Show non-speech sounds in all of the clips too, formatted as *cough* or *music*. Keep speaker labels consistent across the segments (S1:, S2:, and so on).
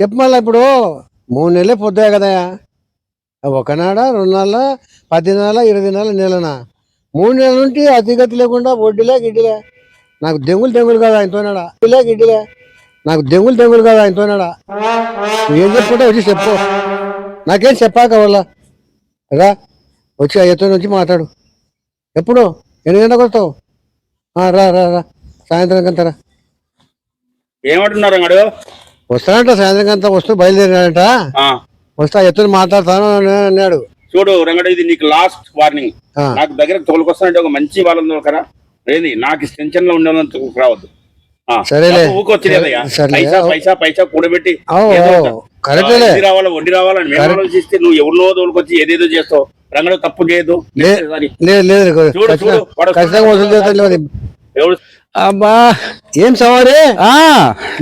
S1: చెప్పమల్లా ఇప్పుడు. మూడు నెలలే పొద్దాయి కదయా ఒకనాడ రెండు నెలల పది నెలల ఇరవై నెలల నెలనా? మూడు నెలల నుండి అతిగతి లేకుండా వడ్డీలే గిడ్డిలే. నాకు దెంగులు దెంగులు కదా ఆయనతోనాడా గిడ్డిలే గిడ్డిలే. నాకు దెంగులు దెంగులు కదా ఆయనతోనాడా ఏం చెప్పుకుంటే వచ్చి చెప్పు. నాకేం చెప్పాక వాళ్ళ రా వచ్చి అయ్యతో వచ్చి మాట్లాడు. ఎప్పుడు? ఎన్ని గంటలకు వస్తావు? రా రా రా. సాయంత్రం కంతరా రా.
S2: ఏమంటున్నారు అంగడు?
S1: వస్తానంట సాయంత్రం అంతా వస్తూ బయలుదేరాడంట
S2: ఆ,
S1: వస్తా ఎత్తుని మాట్లాడతాను అని అన్నాడు.
S2: చూడు రంగడు ఇది నీకు లాస్ట్ వార్నింగ్. నాకు దగ్గర తోలుకొస్తానంటే ఒక మంచి వాళ్ళని దొరకరా ఏది నాకు టెన్షన్లో ఉండేందుకు రావద్దు.
S1: సరేలే.
S2: పైసా పైసా పైసా కూడబెట్టి. వడ్డీ రావాలా వడ్డీ రావాలని ఆలోచిస్తే నువ్వు ఎవరినో తోలుకొచ్చి ఏదేదో చేస్తావు. రంగడు తప్పు చేయదు.
S1: లేదు
S2: చూడు, చూడు,
S3: అబ్బా.
S1: ఏం సవారి?
S3: ఆ.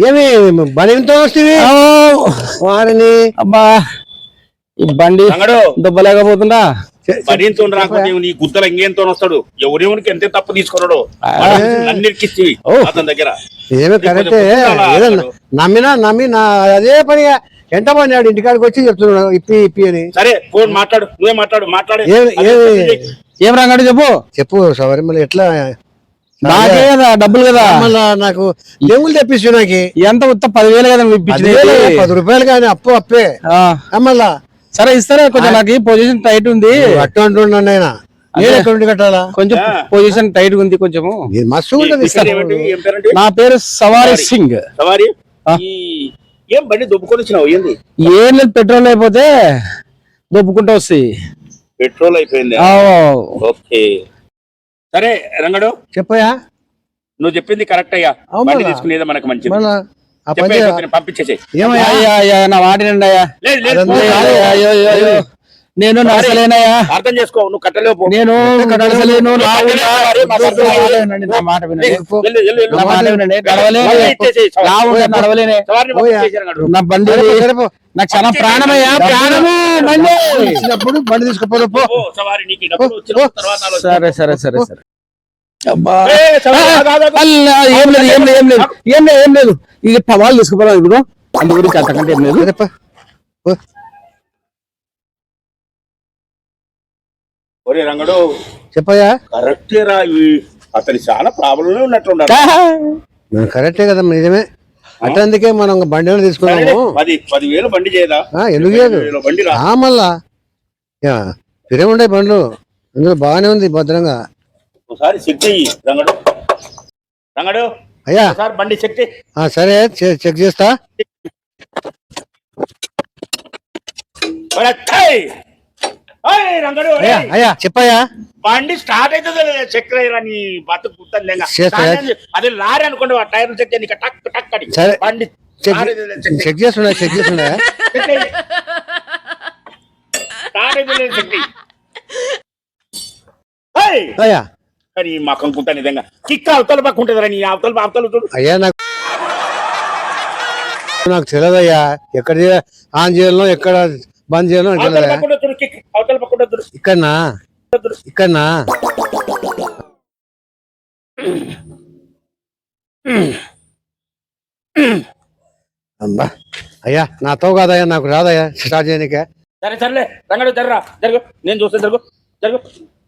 S1: ఏమి బలింతో వస్తుంది
S3: ఆ,
S1: వారిని.
S3: అబ్బా. ఈ బండి
S2: రంగడు
S3: దుబ్బలేకపోతుందా?
S2: రాకపోతే నీ గుద్దలు ఇంకేంతో వస్తాడు. ఎవరెవరికి ఎంత తప్పు తీసుకున్నాడు ఇరికిచ్చి అతని దగ్గర.
S1: ఏమి కరెక్టే. నమ్మినా నమ్మి నా అదే పనిగా. ఎంత పడినాడు ఇంటికాడికి వచ్చి చెప్తున్నాడు ఇప్పి ఇప్పి అని.
S2: సరే ఫోన్ మాట్లాడు. నువ్వే మాట్లాడు మాట్లాడు.
S1: ఏమి ఏమి?
S3: ఏం రంగాడు చెప్పు.
S1: చెప్పు సవారి మళ్ళీ ఎట్లా?
S3: నాకే కదా డబ్బులు కదా.
S1: మళ్ళా నాకు దెంగులు తెప్పించు నాకు.
S3: ఎంత ఉత్త పదివేలు కదా
S1: పది రూపాయలు కానీ అప్పు అప్పే. మళ్ళా.
S3: సరే ఇస్తారా? కొంచెం నాకు పొజిషన్ టైట్ ఉంది.
S1: అట్టు అంటున్నాను ఆయన. నేను కట్టాలా?
S3: కొంచెం పొజిషన్ టైట్ ఉంది కొంచెము.
S1: ఇది మస్తు ఉంటుంది.
S2: నీ పేరు
S3: సవారి సింగ్.
S2: సవారి? ఏం బండి దుబ్బుకొని వచ్చినావు? ఏంది?
S3: ఏం లేదు పెట్రోల్ అయిపోతే దొబ్బుకుంటూ వస్తాయి
S2: పెట్రోల్ అయిపోయింది? ఓకే. సరే రంగడు.
S1: చెప్పయా
S2: నువ్వు చెప్పింది కరెక్ట్ అయ్యా. బండి
S1: మళ్ళా.
S2: తీసుకునేది మనకు మంచిది. అతన్ని పంపించేసే
S1: ఏమయ్యా?
S3: అయ్యా, అయ్యా, నా
S2: లేదు లేదు
S3: నేను నడసలేనయ్యా.
S2: అర్థం చేసుకో నువ్వు కట్టలేవు.
S3: నేను నడసలేను నా మాట నడవలేను. బండి. నాకు చాలా ప్రాణమయ్యా ప్రాణము బండి
S1: ఇచ్చినప్పుడు.
S3: సరే సరే సరే సరే.
S2: ఏ,
S3: లేదు ఏం లేదు ఏం లేదు ఏం లేదు ఏం లేదు. ఇది టవాలు తీసుకుపోవాలి ఇదిగో. అందు గురించి అంతకంటే ఏం లేదు.
S2: ఒరే రంగడు.
S1: చెప్పయ్యా.
S2: కరెక్ట్ రా అతని చాలా ప్రాబ్లం ఉన్నట్లున్నారు.
S1: మనం కరెక్టే కదా నిజమే. అట్లందుకే మనం బండి తీసుకున్నాము.
S2: పది పదివేలు బండి చేయదా?
S1: ఎందుకు ఆ మళ్ళా. యా, తిరే ఉండే బండ్లు. ఇందులో బాగానే ఉంది భద్రంగా.
S2: ఒకసారి చెక్ చెయ్యి రంగడు. రంగడు
S1: అయ్యా.
S2: ఒకసారి బండి చెక్
S1: ఆ, సరే చెక్ చేస్తా
S2: ఒరే, ఛై! ఓయ్, రంగడు ఒరే,
S1: అయ్యా చెప్పయ్యా.
S2: బండి స్టార్ట్ అవుతుంది చెక్ రా నీ బతుకు గుర్తుంది. అది లారీ అనుకోండి ఆ టైర్ చెక్ చేయడానికి టక్ టక్ అని. బండి
S1: చెక్ చేస్తున్నా చెక్ చేస్తున్నా.
S2: స్టార్ట్ అవుతుంది, చెక్!
S1: అయ్యా.
S2: కానీ మా కంకుంటా నిజంగా. కిక్క అవతల పక్క ఉంటుంది నీ అవతల అవతల చూడు.
S1: అయ్యా నాకు నాకు తెలియదయ్యా ఎక్కడ ఆన్ చేయాలో ఎక్కడ బంద్
S2: చూడు
S1: ఇక్కడనా? ఇక్కడనా? అమ్మా అయ్యా నాతో కాదయ్యా నాకు రాదయ్యా స్టార్ట్ చేయనికే.
S2: సరే సరేలే రంగడు జర్రా జరుగు నేను చూస్తే జరుగు జరుగు.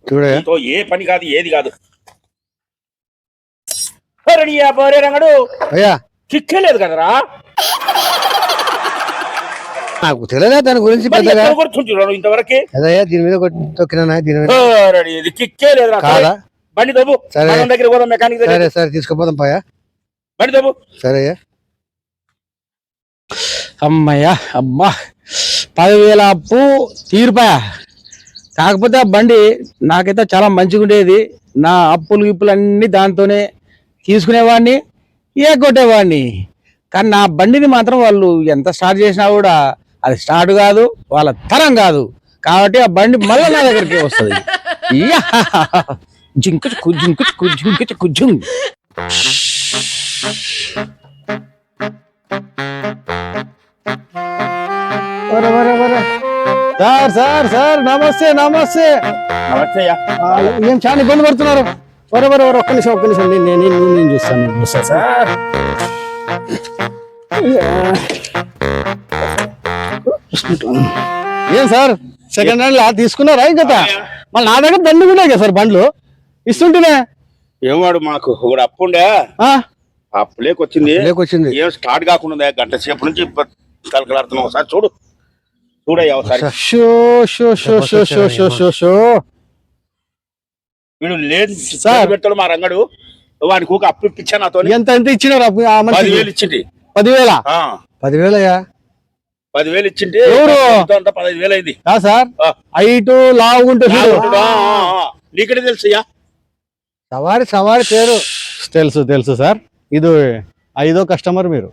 S1: చూడయ్యా.
S2: ఏ పని కాదు ఏది కాదు. రెడీ పోరే రంగడు.
S1: అయ్యా.
S2: కిక్కే లేదు కదరా?
S1: నాకు తెలియదా దాని గురించి పెద్దగా?
S2: ఇంతవరకు?
S1: అదయ్యా దీని మీద తొక్కినా దీని మీద?
S2: రెడీ. ఇది కిక్కే లేదురా
S1: కాదా?
S2: బండి దొబ్బు
S1: సరే.
S2: మనం దగ్గర పోదాం మెకానిక్ దగ్గర.
S1: సరే సరే తీసుకుపోదాం పాయా.
S2: బండి దొబ్బు
S3: అమ్మయ్యా అమ్మా పదివేల అప్పు తీరిపోయా. కాకపోతే ఆ బండి నాకైతే చాలా మంచిగా ఉండేది నా అప్పులు గిప్పులు అన్ని దాంతోనే తీసుకునేవాడిని ఏ కొట్టేవాడిని. కానీ నా బండిని మాత్రం వాళ్ళు ఎంత స్టార్ట్ చేసినా కూడా అది స్టార్ట్ కాదు వాళ్ళ తరం కాదు. కాబట్టి ఆ బండి మళ్ళీ నా దగ్గరికి వస్తుంది. యా! జింకు. జింకు జింకు కుజుం సార్ సార్ సార్ నమస్తే నమస్తే.
S2: నమస్తే
S3: ఏం చాలా ఇబ్బంది పడుతున్నారు? వరే వరే వరే ఒక్క నిమిషం ఒక్క నిమిషం నేను నేను నేను- నేను చూస్తాను నేను చూస్తాను. సార్. ఏం సార్? సెకండ్ హ్యాండ్ లా? తీసుకున్నారా ఇంకా మళ్ళీ నా దగ్గర బండ్లు కూడా కదా సార్ బండ్లు? ఇస్తుంటేనే?
S2: ఏమాడు మాకు ఒకడు అప్పుండే
S3: ఆ?
S2: అప్పులేకొచ్చింది
S1: లేకొచ్చింది
S2: ఏం స్టార్ట్ కాకుండా గంట సేపు నుంచి కలకలాడుతున్నాం ఒకసారి చూడు. చూడయ్యా ఒకసారి.
S3: Show show show show show show show show
S2: వీడు లేని
S3: సార్.
S2: పెడతాడు మా రంగడు. వాడికి ఒక అప్పు ఇప్పించా నాతో
S3: ఎంత ఎంత ఇచ్చినారు అప్పు-?
S2: పదివేలు ఇచ్చింది.
S3: పదివేల?
S1: పదివేలయ్యా?
S2: పదివేలు ఇచ్చింటే పదహైదు వేలు అయింది
S3: సార్. హైట్ లావుంటే
S2: నీకడే తెలుసయ్యా
S1: సవారి సవారి పేరు.
S3: తెలుసు తెలుసు సార్. ఇది ఐదో కస్టమర్ మీరు.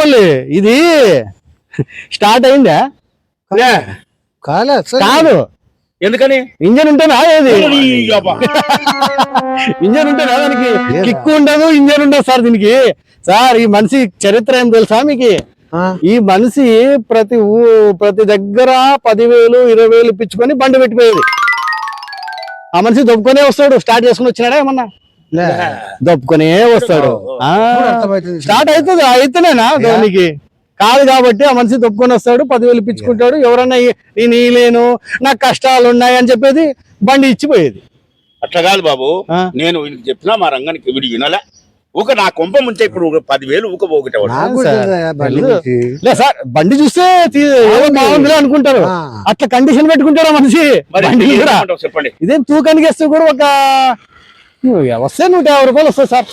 S3: మళ్ళీ ఇది స్టార్ట్ అయిందా? కాదు.
S2: ఎందుకని?
S3: ఇంజన్ ఉంటేనా ఏది
S2: ఈ యబ్బా.
S3: ఇంజన్ ఉంటేనా దానికి. కిక్ ఉండదు ఇంజన్ ఉండదు సార్ దీనికి. సార్ ఈ మనిషి చరిత్ర ఏం తెలుసా మీకు? ఈ మనిషి ప్రతి ఊ ప్రతి దగ్గర పదివేలు ఇరవై వేలు ఇప్పించుకొని బండి పెట్టిపోయేది. ఆ మనిషి దొబ్బుకొనే వస్తాడు. స్టార్ట్ చేసుకుని వచ్చినాడా ఏమన్నా?
S1: లే.
S3: దొబ్బుకొనే వస్తాడు. స్టార్ట్ అవుతుంది అయితేనేనా దానికి? కాదు కాబట్టి ఆ మనిషి దొబ్బుకొని వస్తాడు పదివేలు ఇప్పించుకుంటాడు ఎవరన్నా ఈ- నేను ఇలేను నాకు కష్టాలు ఉన్నాయి అని చెప్పేది బండి ఇచ్చిపోయేది.
S2: అట్లా కాదు బాబు. నేను చెప్పినా మా రంగానికి వీడి వినలే. ఊక నా కొంప ముంచే ఇప్పుడు ఒక పదివేలు ఊక పోగొట్టేవాడు
S1: కూడా
S3: సార్,
S1: బండి
S3: తెలుసు.
S1: గురించి.
S3: లే సార్ బండి చూస్తే బాగుందిలే అనుకుంటారు. అట్లా కండిషన్ పెట్టుకుంటారు ఆ మనిషి
S2: చెప్పండి.
S3: ఇదేం తూకానికి వేస్తే కూడా ఒక వస్తే నూట యాభై రూపాయలు వస్తుంది సార్.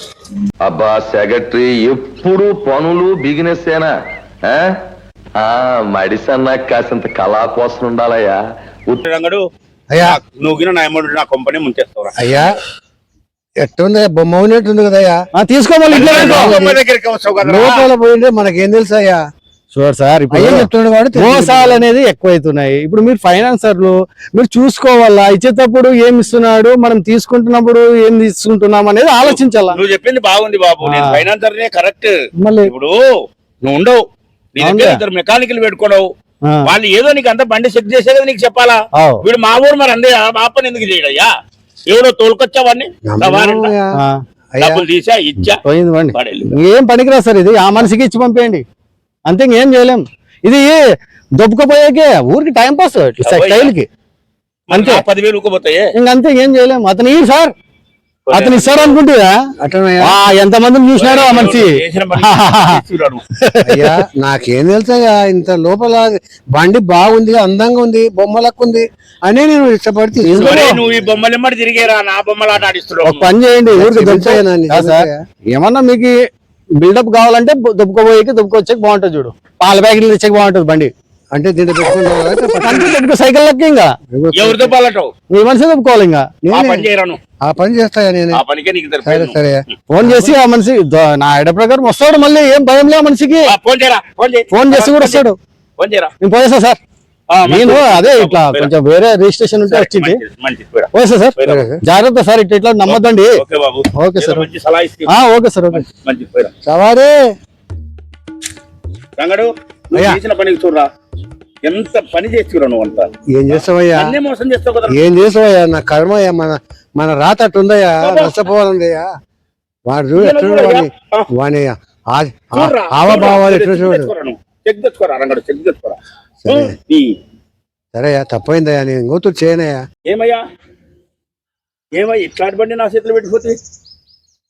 S4: అబ్బా సెక్రటరీ ఎప్పుడు పనులు బిజినెస్ ఏనా మడిసన్న కాసింత కళా కోసం ఉండాలయ్యా. ఉత్-
S2: రంగడు
S1: అయ్యా.
S2: నువ్వు గిన నా అమౌంట్ నా కొంపని ముంచేస్తావురా.
S1: అయ్యా. ఎట్టుంది? బొమ్మ ఉన్నట్టుంది కదయ్యా
S3: ఆ, తీసుకోమని ఇంట్లో పెట్టుకో.
S2: అమ్మ దగ్గరికి వస్తావు కదా
S1: లోపల పోయింటే మనకేం తెలుసు అయ్యా?
S3: చూడు సార్ ఇప్పుడు. మోసాలు అనేది ఎక్కువైతున్నాయి. ఇప్పుడు మీరు ఫైనాన్సర్లు మీరు చూసుకోవాలా? ఇచ్చేటప్పుడు ఏమి ఇస్తున్నాడు? మనం తీసుకుంటున్నప్పుడు ఏం తీసుకుంటున్నాం అనేది ఆలోచించాలా?
S2: నువ్వు చెప్పింది బాగుంది బాబు. ఫైనాన్సర్నే కరెక్ట్
S3: మళ్ళీ
S2: ఇప్పుడు నువ్వు ఉండవు. నీ దగ్గర
S3: అవునులే.
S2: ఇద్దరు మెకానికల్ పెట్టుకోవడం
S3: ఆ,
S2: వాళ్ళు ఏదో నీకు అంత బండి చెక్ చేసే కదా నీకు చెప్పాలా. వీడు మా ఊరు మరి అందే ఆ పని ఎందుకు చేయడయ్యా? ఎవడో తోలుకొచ్చావాడిని డబ్బులు తీసా ఇచ్చా.
S3: ఏం పనికిరా సార్ ఇది? ఆ మనిషికి ఇచ్చి పంపేయండి. అంతే ఇంకేం చేయలేం. ఇది దొబ్బకపోయాకే ఊరికి టైం పాస్ స్టైల్కి.
S2: మరి
S3: అంతే.
S2: పదివేలు ఊకపోతాయే
S3: ఇంకంతే ఏం చేయలేం. అతను ఈ సార్. అతను ఇస్తాడు అనుకుంటురా ఆ ఎంత మందిని చూసినాడో ఆ మనిషి. *laughs*
S1: అయ్యా నాకేం తెలుసయ్యా ఇంత లోపల బండి బాగుంది అందంగా ఉంది బొమ్మలకు ఉంది అనే నేను ఇష్టపడి తీసుకున్నా.
S2: ఒరేయ్, నువ్వు ఈ బొమ్మలు ఎమ్మడి తిరిగేరా నా బొమ్మలు ఆట ఆడిస్తున్నావు.
S3: ఒక పని చేయండి ఊరికి. ఏమన్నా మీకు బిల్డప్ కావాలంటే దుబ్బుకోబోయేకి దుబ్బుకొచ్చాక బాగుంటుంది చూడు. పాల ప్యాకెట్లు తెచ్చాక బాగుంటుంది బండి.
S1: అంటే దీంట్లో పెట్టుకుంటావు
S3: సైకిల్ లెక్క ఇంకా.
S2: ఎవరితో
S3: పాలటో? మనిషి చెప్పుకోవాలి ఇంకా.
S2: ఆ పని
S1: చేస్తాయా నేను? సరే సరే.
S3: ఫోన్ చేసి ఆ మనిషి నా ఆడ ప్రకారం వస్తాడు మళ్ళీ ఏం భయం లే మనిషికి.
S2: ఫోన్
S3: చేసి కూడా వస్తాడు. నేను పోయేస్తా సార్? నేను అదే ఇట్లా కొంచెం వేరే రిజిస్ట్రేషన్ ఉంటే వచ్చింది. Okay sir? జాగ్రత్త సార్ ఇట్లా ఇట్లా నమ్మద్దండి.
S2: Okay
S3: sir. Okay sir okay.
S1: సవారే.
S2: Rangadu చూడరా. ఎంత పని చేస్తురా నువ్వు అంతా?
S1: ఏం చేస్తావయ్యా?
S2: అన్నే మోసం చేస్తావు కదా
S1: ఏం చేసావయ్యా నా కర్మయ్యా మన మన రాత అట్టుందయ్యా నష్టపోవాలందయ్యా. వాడు చూడు ఎట్లున్నాడు వాడిని? వాని ఎట్లా చూడు
S2: చెక్ తెచ్చుకోరా రంగడు చెక్ తెచ్చుకోరా?
S1: సరే.
S2: ఈ
S1: సరేయా తప్పైందయ్యా నేను ఇంకోతు చేయనయ్యా.
S2: ఏమయ్యా? ఏమయ్యా? ఇట్లాంటి బండి నా చేతిలో పెట్టిపోతే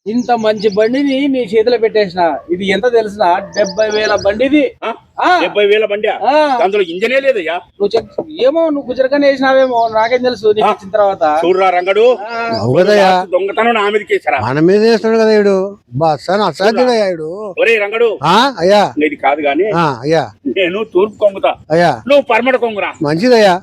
S5: ఇంత మంచి బండిని నీ చేతిలో పెట్టేసిన. ఇది ఎంత తెలిసిన? డెబ్బై వేల బండిది.
S2: డెబ్బై వేల బండి
S5: ఆ,
S2: అందులో ఇంజనే లేదయ్యా?
S5: నువ్వు ఏమో నువ్వు గుజరగానే వేసినావేమో నాకేం తెలుసు నీకు ఇచ్చిన తర్వాత.
S2: చూడరా రంగడు. దొంగతనం నా వేసారా
S1: మన మీద చేస్తున్నాడు కదా ఇడు ఇడు
S2: ఒరే రంగడు.
S1: ఆ అయ్యా.
S2: ఇది కాదు గాని
S1: ఆ అయ్యా.
S2: నేను తూర్పు కొంగుతా.
S1: అయ్యా.
S2: నువ్వు పరమడ కొంగురా.
S1: మంచిదయ్యా.